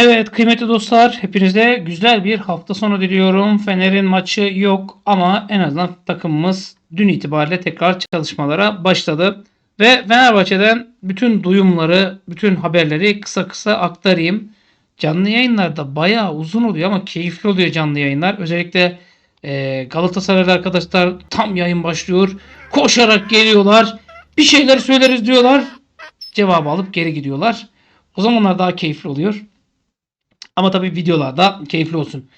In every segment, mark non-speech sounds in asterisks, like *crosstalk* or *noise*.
Evet kıymetli dostlar hepinize güzel bir hafta sonu diliyorum. Fener'in maçı yok ama en azından takımımız dün itibariyle tekrar çalışmalara başladı. Ve Fenerbahçe'den bütün duyumları, bütün haberleri kısa kısa aktarayım. Canlı yayınlarda bayağı uzun oluyor ama keyifli oluyor canlı yayınlar. Özellikle e, Galatasaraylı arkadaşlar tam yayın başlıyor. Koşarak geliyorlar. Bir şeyler söyleriz diyorlar. Cevabı alıp geri gidiyorlar. O zamanlar daha keyifli oluyor. Ama tabii videolarda keyifli olsun.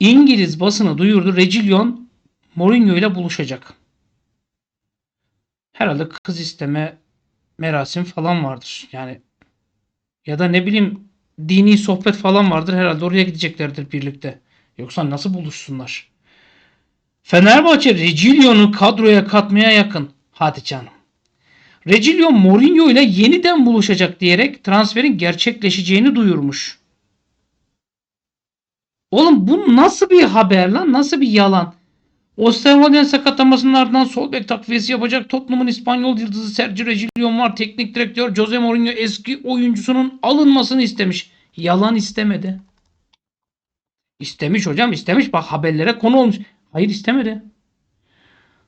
İngiliz basını duyurdu. Regillion Mourinho ile buluşacak. Herhalde kız isteme merasim falan vardır. Yani ya da ne bileyim dini sohbet falan vardır. Herhalde oraya gideceklerdir birlikte. Yoksa nasıl buluşsunlar? Fenerbahçe Regillion'u kadroya katmaya yakın. Hadi canım. Regillion Mourinho ile yeniden buluşacak diyerek transferin gerçekleşeceğini duyurmuş. Oğlum bu nasıl bir haber lan? Nasıl bir yalan? Osterwolde'nin sakatlamasının ardından sol bek takviyesi yapacak Tottenham'ın İspanyol yıldızı Sergio Reguilon var. Teknik direktör Jose Mourinho eski oyuncusunun alınmasını istemiş. Yalan istemedi. İstemiş hocam istemiş. Bak haberlere konu olmuş. Hayır istemedi.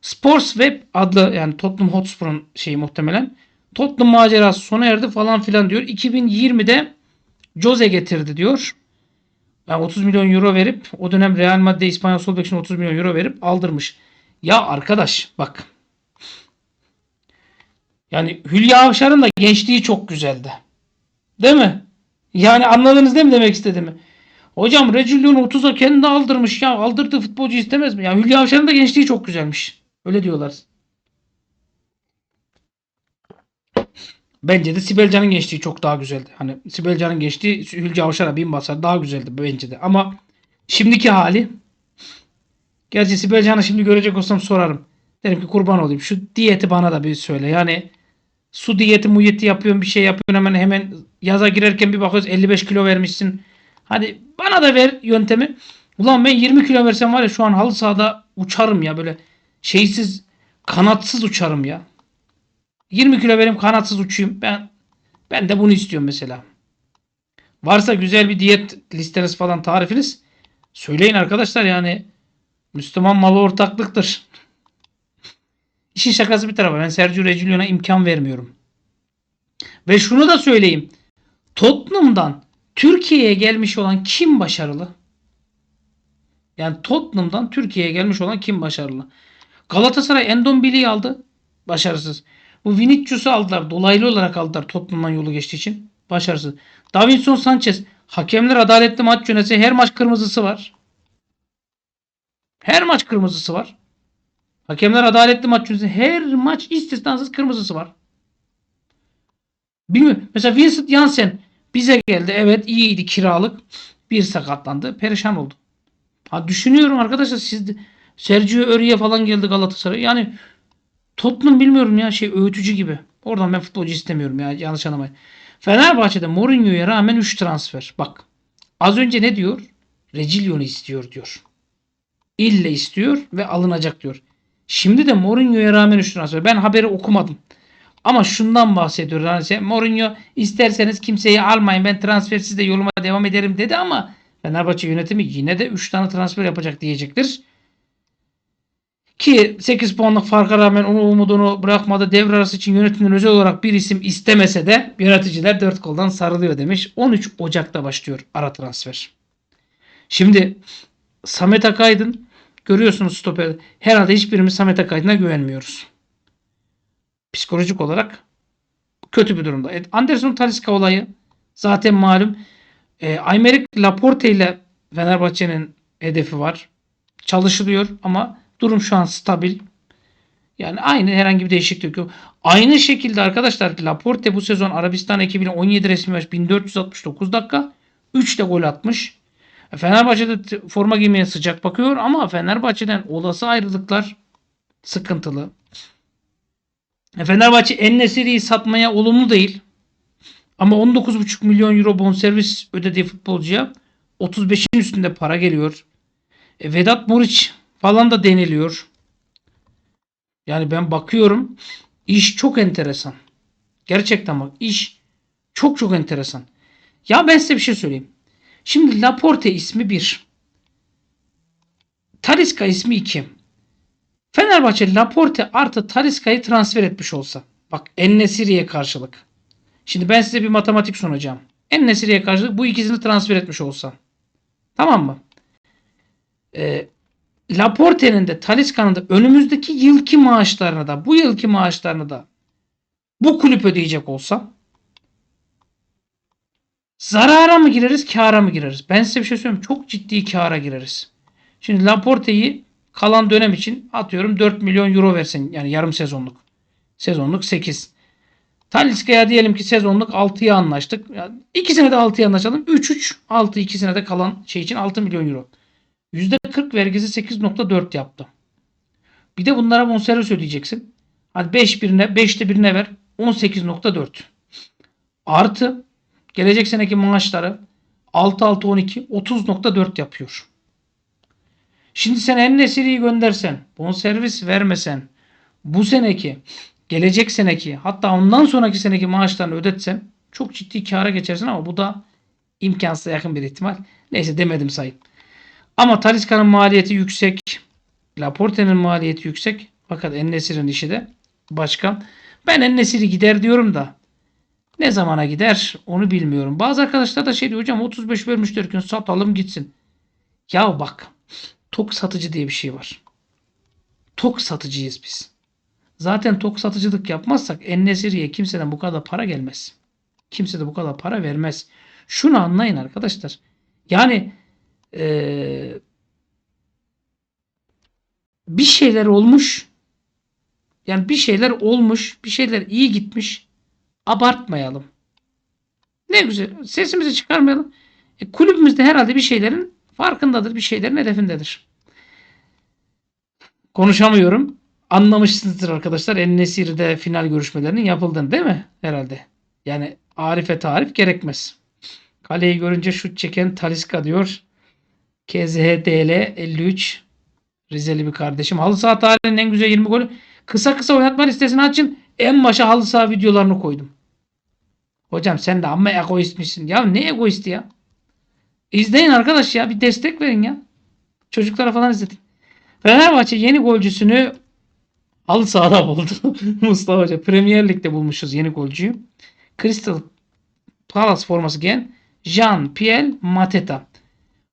Sports Web adlı yani Tottenham Hotspur'un şeyi muhtemelen. Tottenham macerası sona erdi falan filan diyor. 2020'de Jose getirdi diyor. Yani 30 milyon euro verip o dönem Real Madrid İspanyol sol bek için 30 milyon euro verip aldırmış. Ya arkadaş bak. Yani Hülya Avşar'ın da gençliği çok güzeldi. Değil mi? Yani anladınız değil mi demek istediğimi? Hocam Reguilon 30'a kendi aldırmış ya. Aldırdığı futbolcu istemez mi? Ya Hülya Avşar'ın da gençliği çok güzelmiş. Öyle diyorlar. Bence de Sibel Can'ın gençliği çok daha güzeldi. Hani Sibel Can'ın gençliği Hülya Avşar'a bin basar daha güzeldi bence de. Ama şimdiki hali gerçi Sibel Can'ı şimdi görecek olsam sorarım. Derim ki kurban olayım. Şu diyeti bana da bir söyle. Yani su diyeti muyeti yapıyorsun bir şey yapıyorsun hemen hemen yaza girerken bir bakıyoruz 55 kilo vermişsin. Hadi bana da ver yöntemi. Ulan ben 20 kilo versem var ya şu an halı sahada uçarım ya böyle şeysiz kanatsız uçarım ya. 20 kilo vereyim kanatsız uçayım. Ben ben de bunu istiyorum mesela. Varsa güzel bir diyet listeniz falan tarifiniz söyleyin arkadaşlar yani Müslüman malı ortaklıktır. İşin şakası bir tarafa ben Sergio Reguilon'a imkan vermiyorum. Ve şunu da söyleyeyim. Tottenham'dan Türkiye'ye gelmiş olan kim başarılı? Yani Tottenham'dan Türkiye'ye gelmiş olan kim başarılı? Galatasaray Endombili'yi aldı. Başarısız. Bu Vinicius'u aldılar. Dolaylı olarak aldılar Tottenham'dan yolu geçtiği için. Başarısız. Davinson Sanchez. Hakemler adaletli maç yönetse her maç kırmızısı var. Her maç kırmızısı var. Hakemler adaletli maç yönetse her maç istisnasız kırmızısı var. Bilmiyorum. Mesela Vincent Janssen bize geldi. Evet iyiydi kiralık. Bir sakatlandı. Perişan oldu. Ha düşünüyorum arkadaşlar siz de Sergio Örü'ye falan geldi Galatasaray. Yani Tottenham bilmiyorum ya şey öğütücü gibi. Oradan ben futbolcu istemiyorum ya yanlış anlamayın. Fenerbahçe'de Mourinho'ya rağmen 3 transfer. Bak az önce ne diyor? Regilion'u istiyor diyor. İlle istiyor ve alınacak diyor. Şimdi de Mourinho'ya rağmen 3 transfer. Ben haberi okumadım. Ama şundan bahsediyor. Yani Mourinho isterseniz kimseyi almayın ben transfersiz de yoluma devam ederim dedi ama Fenerbahçe yönetimi yine de 3 tane transfer yapacak diyecektir. Ki 8 puanlık farka rağmen onu umudunu bırakmadı. Devre arası için yönetimden özel olarak bir isim istemese de yöneticiler dört koldan sarılıyor demiş. 13 Ocak'ta başlıyor ara transfer. Şimdi Samet Akaydın görüyorsunuz stoper. Herhalde hiçbirimiz Samet Akaydın'a güvenmiyoruz. Psikolojik olarak kötü bir durumda. Evet, Anderson Talisca olayı zaten malum. E, Aymeric Laporte ile Fenerbahçe'nin hedefi var. Çalışılıyor ama Durum şu an stabil. Yani aynı herhangi bir değişiklik yok. Aynı şekilde arkadaşlar Laporte bu sezon Arabistan ekibiyle 17 resmi maç 1469 dakika 3 de gol atmış. E, Fenerbahçe'de forma giymeye sıcak bakıyor ama Fenerbahçe'den olası ayrılıklar sıkıntılı. E, Fenerbahçe Ennesiri'yi satmaya olumlu değil. Ama 19,5 milyon euro bonservis ödediği futbolcuya 35'in üstünde para geliyor. E, Vedat Muriç falan da deniliyor. Yani ben bakıyorum iş çok enteresan. Gerçekten bak iş çok çok enteresan. Ya ben size bir şey söyleyeyim. Şimdi Laporte ismi 1. Talisca ismi 2. Fenerbahçe Laporte artı Talisca'yı transfer etmiş olsa. Bak Ennesiri'ye karşılık. Şimdi ben size bir matematik sunacağım. Ennesiri'ye karşılık bu ikisini transfer etmiş olsa. Tamam mı? Ee, Laporte'nin de Talisca'nın da önümüzdeki yılki maaşlarını da bu yılki maaşlarını da bu kulüp ödeyecek olsa zarara mı gireriz kâra mı gireriz? Ben size bir şey söyleyeyim. Çok ciddi kâra gireriz. Şimdi Laporte'yi kalan dönem için atıyorum 4 milyon euro versin. Yani yarım sezonluk. Sezonluk 8. Talisca'ya diyelim ki sezonluk 6'ya anlaştık. Yani ikisine de 6'ya anlaşalım. 3-3 6 ikisine de kalan şey için 6 milyon euro. %40 vergisi 8.4 yaptı. Bir de bunlara bonservis ödeyeceksin. Hadi 5 birine 5'te birine ver. 18.4. Artı gelecek seneki maaşları 6 6 12 30.4 yapıyor. Şimdi sen en nesiriyi göndersen, bonservis vermesen, bu seneki, gelecek seneki, hatta ondan sonraki seneki maaşlarını ödetsen çok ciddi kâra geçersin ama bu da imkansıza yakın bir ihtimal. Neyse demedim sayın. Ama Talisca'nın maliyeti yüksek. Laporte'nin maliyeti yüksek. Fakat Ennesir'in işi de başka. Ben Ennesir'i gider diyorum da ne zamana gider onu bilmiyorum. Bazı arkadaşlar da şey diyor hocam 35 vermişler ki satalım gitsin. Ya bak tok satıcı diye bir şey var. Tok satıcıyız biz. Zaten tok satıcılık yapmazsak Ennesiri'ye kimseden bu kadar para gelmez. Kimse de bu kadar para vermez. Şunu anlayın arkadaşlar. Yani ee, bir şeyler olmuş. Yani bir şeyler olmuş. Bir şeyler iyi gitmiş. Abartmayalım. Ne güzel. Sesimizi çıkarmayalım. E, kulübümüz de herhalde bir şeylerin farkındadır. Bir şeylerin hedefindedir. Konuşamıyorum. Anlamışsınızdır arkadaşlar. En Nesir'de final görüşmelerinin yapıldığını değil mi? Herhalde. Yani Arif'e tarif gerekmez. Kaleyi görünce şut çeken Taliska diyor. KZHDL 53 Rizeli bir kardeşim. Halı saha tarihinin en güzel 20 golü. Kısa kısa oynatma listesini açın. En başa halı saha videolarını koydum. Hocam sen de amma egoistmişsin. Ya ne egoisti ya? İzleyin arkadaş ya. Bir destek verin ya. Çocuklara falan izletin. Fenerbahçe yeni golcüsünü halı sahada buldu. *laughs* Mustafa Hoca. Premier Lig'de bulmuşuz yeni golcüyü. Crystal Palace forması giyen Jean-Pierre Mateta.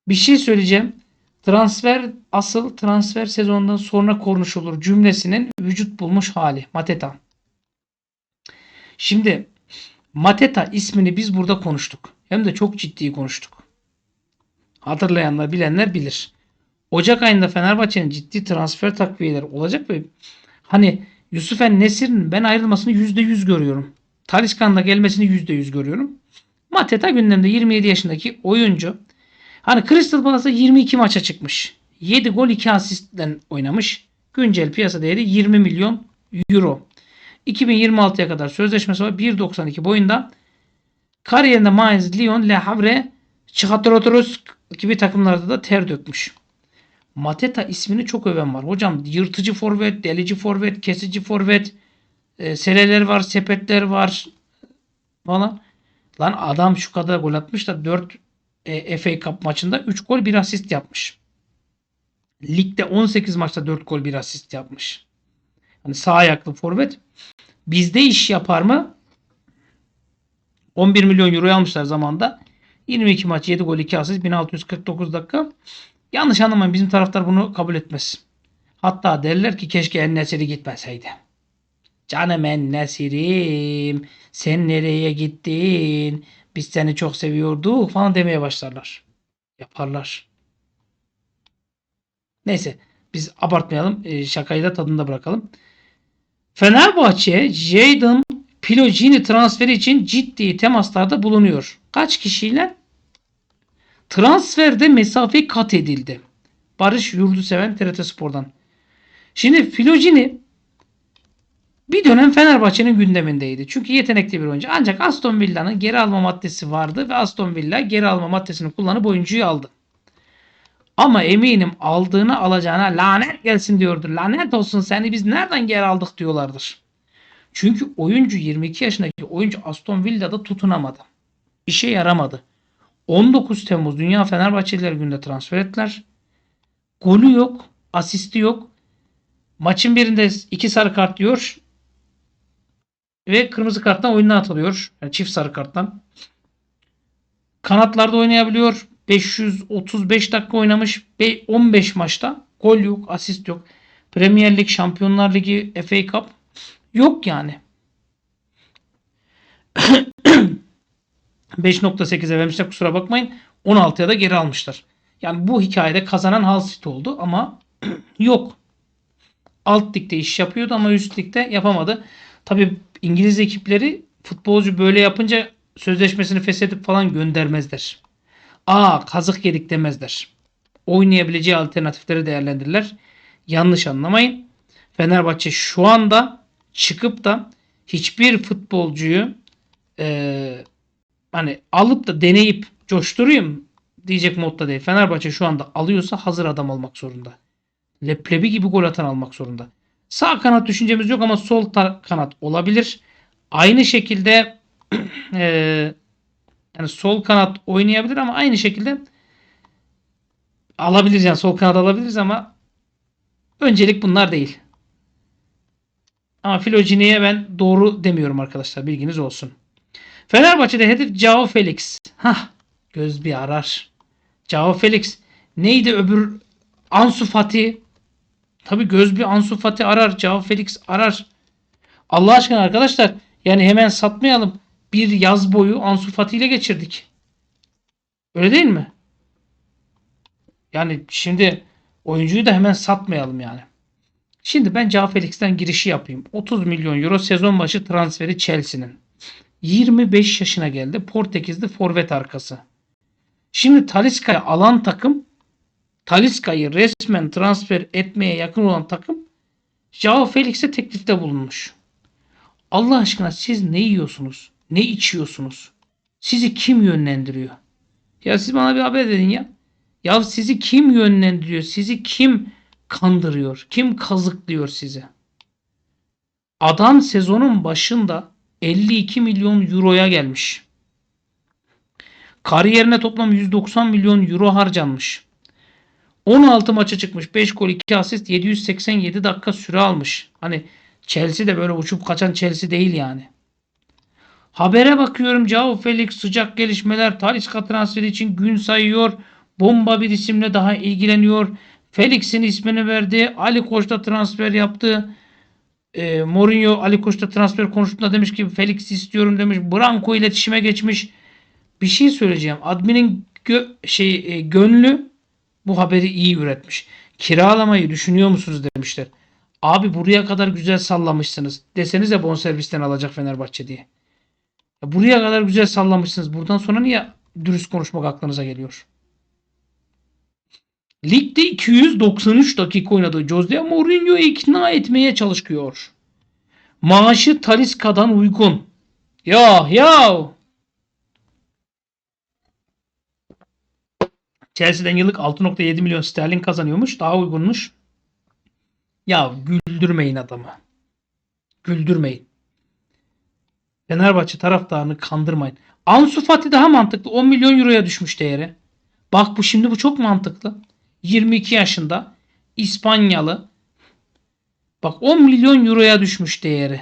Bir şey söyleyeceğim. Transfer asıl transfer sezonundan sonra konuşulur cümlesinin vücut bulmuş hali. Mateta. Şimdi Mateta ismini biz burada konuştuk. Hem de çok ciddi konuştuk. Hatırlayanlar bilenler bilir. Ocak ayında Fenerbahçe'nin ciddi transfer takviyeleri olacak ve hani Yusuf En Nesir'in ben ayrılmasını %100 görüyorum. Talisca'nın da gelmesini %100 görüyorum. Mateta gündemde 27 yaşındaki oyuncu. Hani Crystal Palace'a 22 maça çıkmış. 7 gol 2 asistle oynamış. Güncel piyasa değeri 20 milyon euro. 2026'ya kadar sözleşmesi var. 1.92 boyunda. Kariyerinde Mainz, Lyon, Le Havre, Çiğatrotoros gibi takımlarda da ter dökmüş. Mateta ismini çok öven var. Hocam yırtıcı forvet, delici forvet, kesici forvet, e, sereler var, sepetler var falan. Lan adam şu kadar gol atmış da 4 e, FA Cup maçında 3 gol 1 asist yapmış. Ligde 18 maçta 4 gol 1 asist yapmış. Hani sağ ayaklı forvet. Bizde iş yapar mı? 11 milyon euro almışlar zamanda. 22 maç 7 gol 2 asist 1649 dakika. Yanlış anlamayın bizim taraftar bunu kabul etmez. Hatta derler ki keşke En Nesiri gitmeseydi. Canım En Nesir'im sen nereye gittin? Biz seni çok seviyorduk falan demeye başlarlar. Yaparlar. Neyse biz abartmayalım. E, şakayı da tadında bırakalım. Fenerbahçe Jadon Pilogini transferi için ciddi temaslarda bulunuyor. Kaç kişiyle? Transferde mesafe kat edildi. Barış Yurduseven TRT Spor'dan. Şimdi Filogini bir dönem Fenerbahçe'nin gündemindeydi. Çünkü yetenekli bir oyuncu. Ancak Aston Villa'nın geri alma maddesi vardı ve Aston Villa geri alma maddesini kullanıp oyuncuyu aldı. Ama eminim aldığını alacağına lanet gelsin diyordur. Lanet olsun seni biz nereden geri aldık diyorlardır. Çünkü oyuncu 22 yaşındaki oyuncu Aston Villa'da tutunamadı. İşe yaramadı. 19 Temmuz Dünya Fenerbahçeliler günde transfer ettiler. Golü yok, asisti yok. Maçın birinde iki sarı kart diyor ve kırmızı karttan oyundan atılıyor. Yani çift sarı karttan. Kanatlarda oynayabiliyor. 535 dakika oynamış. Be- 15 maçta gol yok, asist yok. Premier Lig, Şampiyonlar Ligi, FA Cup yok yani. *clears throat* 5.8'e vermişler kusura bakmayın. 16'ya da geri almışlar. Yani bu hikayede kazanan Hull City oldu ama *clears throat* yok. Alt ligde iş yapıyordu ama üst ligde yapamadı. Tabi İngiliz ekipleri futbolcu böyle yapınca sözleşmesini feshedip falan göndermezler. Aa kazık yedik demezler. Oynayabileceği alternatifleri değerlendirirler. Yanlış anlamayın. Fenerbahçe şu anda çıkıp da hiçbir futbolcuyu eee hani alıp da deneyip coşturayım diyecek modda değil. Fenerbahçe şu anda alıyorsa hazır adam almak zorunda. Leblebi gibi gol atan almak zorunda. Sağ kanat düşüncemiz yok ama sol kanat olabilir. Aynı şekilde eee, *clears throat* yani sol kanat oynayabilir ama aynı şekilde alabiliriz yani sol kanat alabiliriz ama öncelik bunlar değil. Ama Filogini'ye ben doğru demiyorum arkadaşlar. Bilginiz olsun. Fenerbahçe'de hedef Cao Felix. Hah göz bir arar. Cao Felix. Neydi öbür Ansu Fati? Tabi göz bir Ansu Fati arar. Cao Felix arar. Allah aşkına arkadaşlar yani hemen satmayalım. Bir yaz boyu Ansu Fati ile geçirdik. Öyle değil mi? Yani şimdi oyuncuyu da hemen satmayalım yani. Şimdi ben Cao Felix'ten girişi yapayım. 30 milyon euro sezon başı transferi Chelsea'nin. 25 yaşına geldi. Portekizli forvet arkası. Şimdi Talisca'yı alan takım Talisca'yı resmen transfer etmeye yakın olan takım Joao Felix'e teklifte bulunmuş. Allah aşkına siz ne yiyorsunuz? Ne içiyorsunuz? Sizi kim yönlendiriyor? Ya siz bana bir haber edin ya. Ya sizi kim yönlendiriyor? Sizi kim kandırıyor? Kim kazıklıyor sizi? Adam sezonun başında 52 milyon euroya gelmiş. Kariyerine toplam 190 milyon euro harcanmış. 16 maça çıkmış. 5 gol 2 asist 787 dakika süre almış. Hani Chelsea de böyle uçup kaçan Chelsea değil yani. Habere bakıyorum Cao Felix sıcak gelişmeler Talisca transferi için gün sayıyor. Bomba bir isimle daha ilgileniyor. Felix'in ismini verdi. Ali Koç da transfer yaptı. E, Mourinho Ali Koç'ta transfer konusunda demiş ki Felix istiyorum demiş. Branco iletişime geçmiş. Bir şey söyleyeceğim. Admin'in gö- şey e, gönlü bu haberi iyi üretmiş. Kiralamayı düşünüyor musunuz demişler. Abi buraya kadar güzel sallamışsınız. Desenize bonservisten alacak Fenerbahçe diye. Ya buraya kadar güzel sallamışsınız. Buradan sonra niye dürüst konuşmak aklınıza geliyor? Ligde 293 dakika oynadığı Jose Mourinho'yu ikna etmeye çalışıyor. Maaşı Talisca'dan uygun. Ya ya. Chelsea'den yıllık 6.7 milyon sterlin kazanıyormuş. Daha uygunmuş. Ya güldürmeyin adamı. Güldürmeyin. Fenerbahçe taraftarını kandırmayın. Ansu Fati daha mantıklı. 10 milyon euroya düşmüş değeri. Bak bu şimdi bu çok mantıklı. 22 yaşında İspanyalı. Bak 10 milyon euroya düşmüş değeri.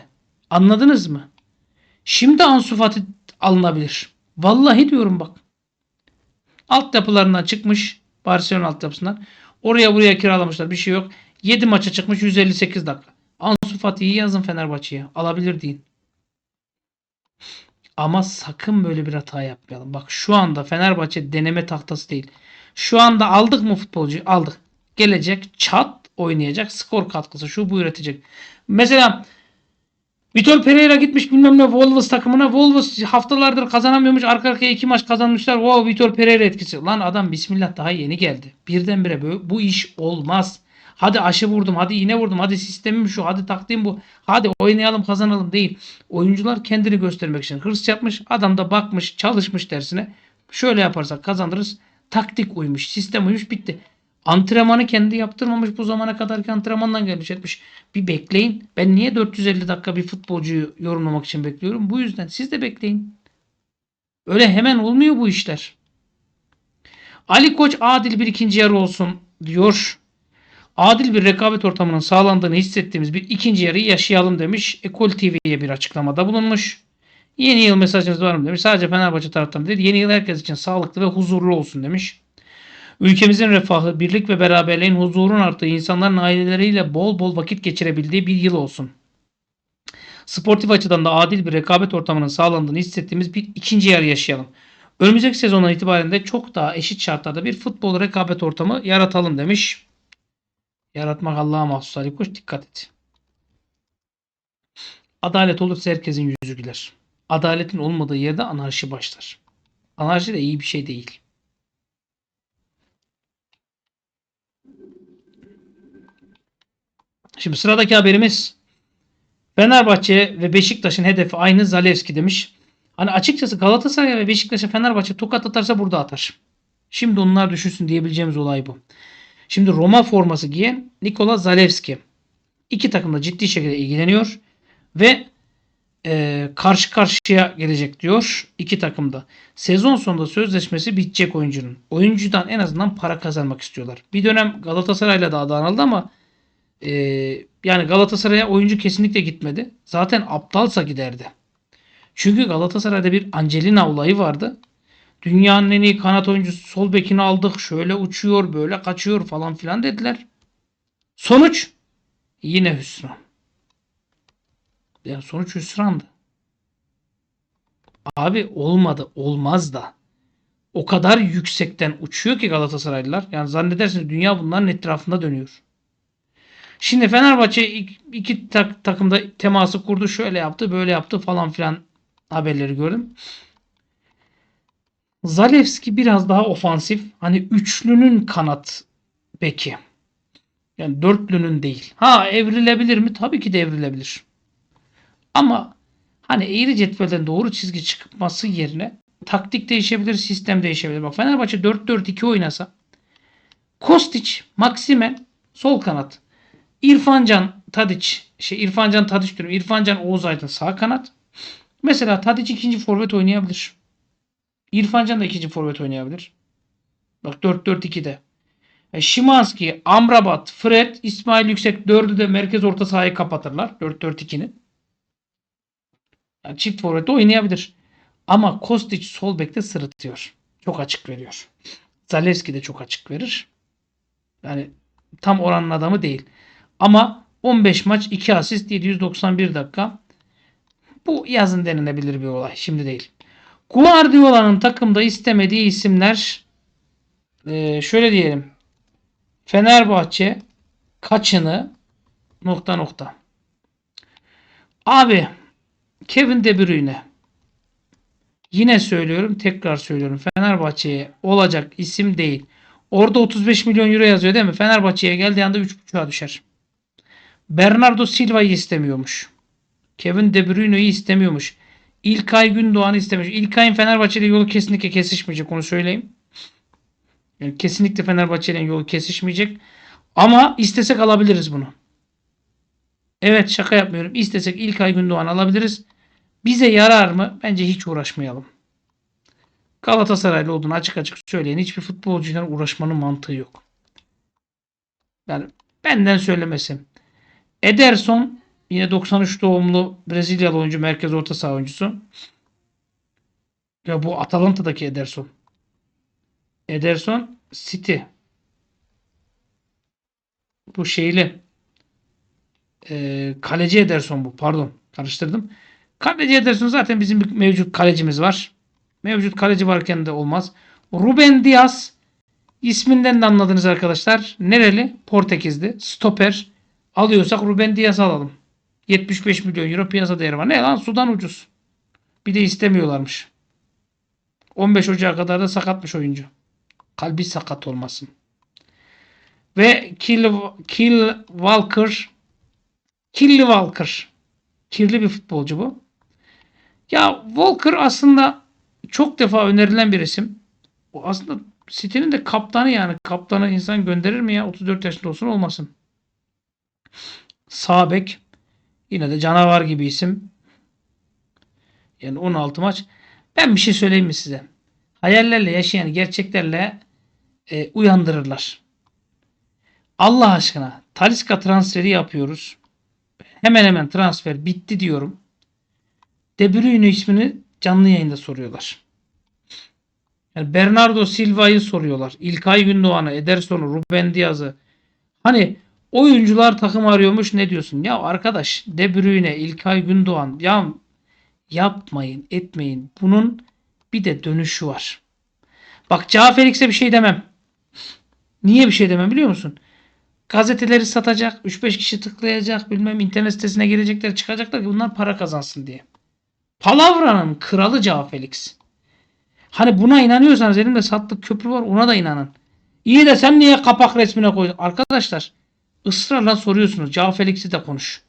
Anladınız mı? Şimdi Ansu Fati alınabilir. Vallahi diyorum bak. Altyapılarından çıkmış. Barcelona altyapısından. Oraya buraya kiralamışlar. Bir şey yok. 7 maça çıkmış 158 dakika. Ansu Fati'yi yazın Fenerbahçe'ye. Alabilir deyin. Ama sakın böyle bir hata yapmayalım. Bak şu anda Fenerbahçe deneme tahtası değil. Şu anda aldık mı futbolcuyu? Aldık. Gelecek çat oynayacak. Skor katkısı şu bu üretecek. Mesela Vitor Pereira gitmiş bilmem ne Wolves takımına. Wolves haftalardır kazanamıyormuş. Arka arkaya iki maç kazanmışlar. Wow Vitor Pereira etkisi. Lan adam bismillah daha yeni geldi. Birdenbire bu, bu iş olmaz. Hadi aşı vurdum, hadi iğne vurdum, hadi sistemim şu, hadi taktiğim bu. Hadi oynayalım kazanalım değil. Oyuncular kendini göstermek için hırs yapmış. Adam da bakmış, çalışmış dersine. Şöyle yaparsak kazanırız. Taktik uymuş, sistem uymuş, bitti. Antrenmanı kendi yaptırmamış bu zamana kadarki antrenmandan gelmiş etmiş. Bir bekleyin. Ben niye 450 dakika bir futbolcuyu yorumlamak için bekliyorum? Bu yüzden siz de bekleyin. Öyle hemen olmuyor bu işler. Ali Koç adil bir ikinci yarı olsun diyor. Adil bir rekabet ortamının sağlandığını hissettiğimiz bir ikinci yarıyı yaşayalım demiş. Ekol TV'ye bir açıklamada bulunmuş. Yeni yıl mesajınız var mı demiş. Sadece Fenerbahçe taraftarı değil. Yeni yıl herkes için sağlıklı ve huzurlu olsun demiş. Ülkemizin refahı, birlik ve beraberliğin huzurun arttığı, insanların aileleriyle bol bol vakit geçirebildiği bir yıl olsun. Sportif açıdan da adil bir rekabet ortamının sağlandığını hissettiğimiz bir ikinci yarı yaşayalım. Önümüzdeki sezondan itibaren de çok daha eşit şartlarda bir futbol rekabet ortamı yaratalım demiş. Yaratmak Allah'a mahsus Ali Koç dikkat et. Adalet olursa herkesin yüzü güler. Adaletin olmadığı yerde anarşi başlar. Anarşi de iyi bir şey değil. Şimdi sıradaki haberimiz Fenerbahçe ve Beşiktaş'ın hedefi aynı Zalewski demiş. Hani açıkçası Galatasaray ve Beşiktaş'a Fenerbahçe tokat atarsa burada atar. Şimdi onlar düşünsün diyebileceğimiz olay bu. Şimdi Roma forması giyen Nikola Zalewski. İki takım da ciddi şekilde ilgileniyor ve e, karşı karşıya gelecek diyor iki takımda. Sezon sonunda sözleşmesi bitecek oyuncunun. Oyuncudan en azından para kazanmak istiyorlar. Bir dönem Galatasaray'la da adı anıldı ama e, yani Galatasaray'a oyuncu kesinlikle gitmedi. Zaten aptalsa giderdi. Çünkü Galatasaray'da bir Angelina olayı vardı. Dünyanın en iyi kanat oyuncusu sol bekini aldık. Şöyle uçuyor, böyle kaçıyor falan filan dediler. Sonuç yine hüsran. Yani sonuç hüsrandı. Abi olmadı, olmaz da. O kadar yüksekten uçuyor ki Galatasaraylılar. Yani zannedersiniz dünya bunların etrafında dönüyor. Şimdi Fenerbahçe iki, tak, takımda teması kurdu. Şöyle yaptı, böyle yaptı falan filan haberleri gördüm. Zalewski biraz daha ofansif. Hani üçlünün kanat beki. Yani dörtlünün değil. Ha evrilebilir mi? Tabii ki de evrilebilir. Ama hani eğri cetvelden doğru çizgi çıkması yerine taktik değişebilir, sistem değişebilir. Bak Fenerbahçe 4-4-2 oynasa Kostić, Maksimen sol kanat. İrfancan Tadic, şey İrfancan Tadic diyorum. İrfancan Oğuz Aydın sağ kanat. Mesela Tadic ikinci forvet oynayabilir. İrfancan da ikinci forvet oynayabilir. Bak 4-4-2'de. E, Şimanski, Amrabat, Fred, İsmail Yüksek dördü de merkez orta sahayı kapatırlar. 4-4-2'nin. Yani çift forvette oynayabilir. Ama Kostić sol bekte sırıtıyor. Çok açık veriyor. Zalewski de çok açık verir. Yani tam oranın adamı değil. Ama 15 maç 2 asist 791 dakika. Bu yazın denilebilir bir olay. Şimdi değil. Guardiola'nın takımda istemediği isimler e, şöyle diyelim. Fenerbahçe kaçını nokta nokta. Abi Kevin De Bruyne yine söylüyorum tekrar söylüyorum Fenerbahçe'ye olacak isim değil. Orada 35 milyon euro yazıyor değil mi? Fenerbahçe'ye geldiği anda 3.5'a düşer. Bernardo Silva'yı istemiyormuş. Kevin De Bruyne'yi istemiyormuş. İlkay Gündoğan'ı istemiş. İlkay'ın Fenerbahçe ile yolu kesinlikle kesişmeyecek onu söyleyeyim. Yani kesinlikle Fenerbahçe ile yolu kesişmeyecek. Ama istesek alabiliriz bunu. Evet şaka yapmıyorum. İstesek İlkay Gündoğan alabiliriz. Bize yarar mı? Bence hiç uğraşmayalım. Galatasaraylı olduğunu açık açık söyleyen hiçbir futbolcuyla uğraşmanın mantığı yok. Yani benden söylemesi. Ederson yine 93 doğumlu Brezilyalı oyuncu merkez orta saha oyuncusu. Ya bu Atalanta'daki Ederson. Ederson City. Bu şeyli. Ee, kaleci Ederson bu. Pardon. Karıştırdım. Kaleci Ederson zaten bizim bir mevcut kalecimiz var. Mevcut kaleci varken de olmaz. Ruben Diaz isminden de anladınız arkadaşlar. Nereli? Portekizli. Stoper. Alıyorsak Ruben Diaz alalım. 75 milyon euro piyasa değeri var. Ne lan sudan ucuz. Bir de istemiyorlarmış. 15 Ocağı kadar da sakatmış oyuncu. Kalbi sakat olmasın. Ve Kill, Kill Walker Killi Walker. Kirli bir futbolcu bu. Ya Walker aslında çok defa önerilen bir isim. O aslında City'nin de kaptanı yani. Kaptanı insan gönderir mi ya? 34 yaşında olsun olmasın. Sağ bek. Yine de canavar gibi isim. Yani 16 maç. Ben bir şey söyleyeyim mi size? Hayallerle yaşayan gerçeklerle e, uyandırırlar. Allah aşkına Taliska transferi yapıyoruz. Hemen hemen transfer bitti diyorum. De Bruyne ismini canlı yayında soruyorlar. Yani Bernardo Silva'yı soruyorlar. İlkay Gündoğan'ı, Ederson'u, Ruben Diaz'ı. Hani oyuncular takım arıyormuş ne diyorsun? Ya arkadaş De Bruyne, İlkay Gündoğan ya yapmayın, etmeyin. Bunun bir de dönüşü var. Bak Cağ Felix'e bir şey demem. Niye bir şey demem biliyor musun? Gazeteleri satacak, 3-5 kişi tıklayacak, bilmem internet sitesine gelecekler, çıkacaklar ki bunlar para kazansın diye. Palavranın kralı Cağ Felix. Hani buna inanıyorsanız elimde sattık köprü var ona da inanın. İyi de sen niye kapak resmine koydun? Arkadaşlar ısrarla soruyorsunuz. Cağ Felix'i de konuş.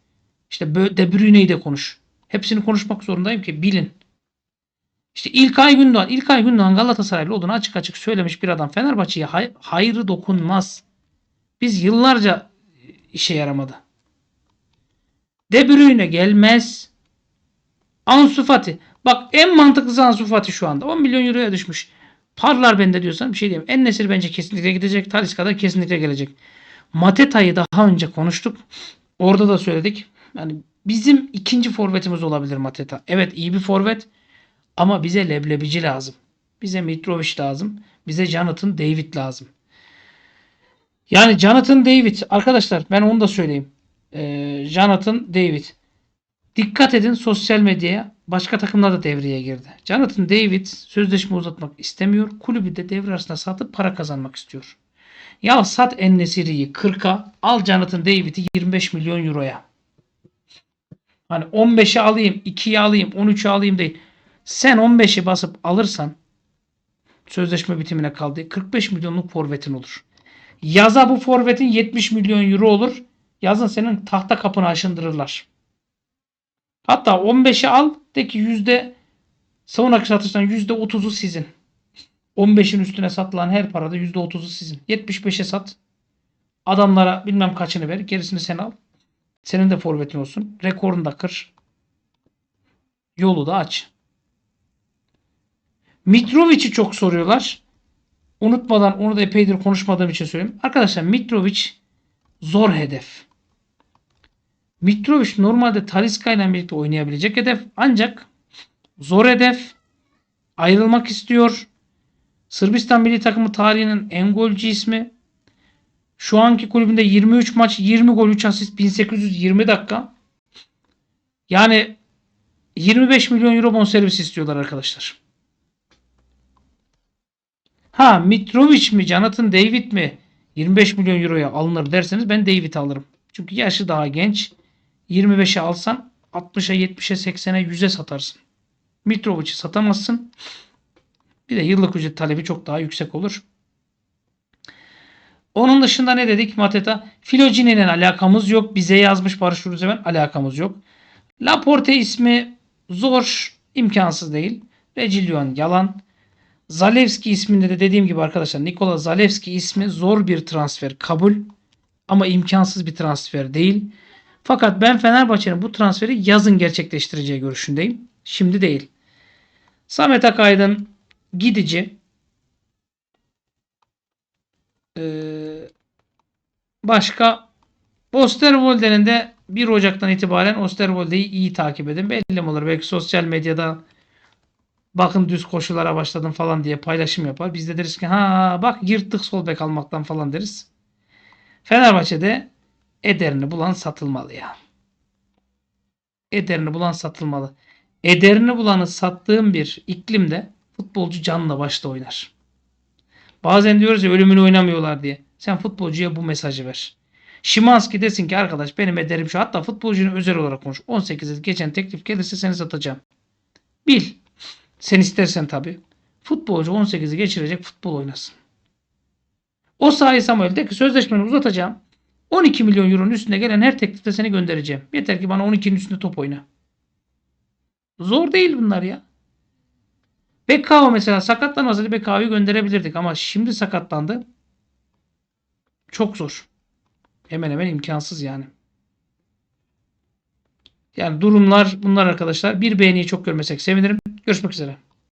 İşte De Bruyne'yi de konuş. Hepsini konuşmak zorundayım ki bilin. İşte İlkay Gündoğan. İlkay Gündoğan Galatasaraylı olduğunu açık açık söylemiş bir adam. Fenerbahçe'ye hay- hayrı dokunmaz. Biz yıllarca işe yaramadı. De Bruyne gelmez. Ansu Fati. Bak en mantıklısı Ansu Fati şu anda. 10 milyon euroya düşmüş. Parlar bende diyorsan bir şey diyeyim. En Nesir bence kesinlikle gidecek. Talisca da kesinlikle gelecek. Mateta'yı daha önce konuştuk. Orada da söyledik. Yani bizim ikinci forvetimiz olabilir Mateta. Evet iyi bir forvet ama bize leblebici lazım. Bize Mitrovic lazım. Bize Jonathan David lazım. Yani Jonathan David arkadaşlar ben onu da söyleyeyim. Ee, Jonathan David. Dikkat edin sosyal medyaya. Başka takımlar da devreye girdi. Jonathan David sözleşme uzatmak istemiyor. Kulübü de devre arasında satıp para kazanmak istiyor. Ya sat Ennesiri'yi 40'a al Jonathan David'i 25 milyon euroya. Hani 15'i alayım, 2'yi alayım, 13'ü alayım değil. Sen 15'i basıp alırsan sözleşme bitimine kaldı. 45 milyonluk forvetin olur. Yaza bu forvetin 70 milyon euro olur. Yazın senin tahta kapını aşındırırlar. Hatta 15'i al de ki yüzde sonraki satıştan yüzde 30'u sizin. 15'in üstüne satılan her parada yüzde 30'u sizin. 75'e sat. Adamlara bilmem kaçını ver. Gerisini sen al. Senin de forvetin olsun. Rekorunu da kır. Yolu da aç. Mitrovic'i çok soruyorlar. Unutmadan onu da epeydir konuşmadığım için söyleyeyim. Arkadaşlar Mitrovic zor hedef. Mitrovic normalde Talisca ile birlikte oynayabilecek hedef. Ancak zor hedef. Ayrılmak istiyor. Sırbistan milli takımı tarihinin en golcü ismi. Şu anki kulübünde 23 maç 20 gol 3 asist 1820 dakika. Yani 25 milyon euro bonservis istiyorlar arkadaşlar. Ha Mitrovic mi Jonathan David mi 25 milyon euroya alınır derseniz ben David alırım. Çünkü yaşı daha genç. 25'e alsan 60'a 70'e 80'e 100'e satarsın. Mitrovic'i satamazsın. Bir de yıllık ücret talebi çok daha yüksek olur. Onun dışında ne dedik Mateta? Filogini'nin alakamız yok. Bize yazmış Barış Urzeven alakamız yok. Laporte ismi zor, imkansız değil. Regillion yalan. Zalewski isminde de dediğim gibi arkadaşlar Nikola Zalewski ismi zor bir transfer kabul ama imkansız bir transfer değil. Fakat ben Fenerbahçe'nin bu transferi yazın gerçekleştireceği görüşündeyim. Şimdi değil. Samet Akaydın gidici. Ee, başka Osterwolde'nin de 1 Ocak'tan itibaren Osterwolde'yi iyi takip edin. Belli mi olur? Belki sosyal medyada bakın düz koşulara başladım falan diye paylaşım yapar. Biz de deriz ki ha bak yırttık sol bek almaktan falan deriz. Fenerbahçe'de ederini bulan satılmalı ya. Ederini bulan satılmalı. Ederini bulanı sattığım bir iklimde futbolcu canla başla oynar. Bazen diyoruz ya ölümünü oynamıyorlar diye. Sen futbolcuya bu mesajı ver. Şimanski desin ki arkadaş benim ederim şu. Hatta futbolcunun özel olarak konuş. 18'e geçen teklif gelirse seni satacağım. Bil. Sen istersen tabii. Futbolcu 18'i geçirecek futbol oynasın. O sayı Samuel de ki sözleşmeni uzatacağım. 12 milyon euronun üstüne gelen her teklifte seni göndereceğim. Yeter ki bana 12'nin üstünde top oyna. Zor değil bunlar ya. Bekao mesela sakatlanmasaydı Bekao'yu gönderebilirdik ama şimdi sakatlandı. Çok zor. Hemen hemen imkansız yani. Yani durumlar bunlar arkadaşlar. Bir beğeniyi çok görmesek sevinirim. Görüşmek üzere.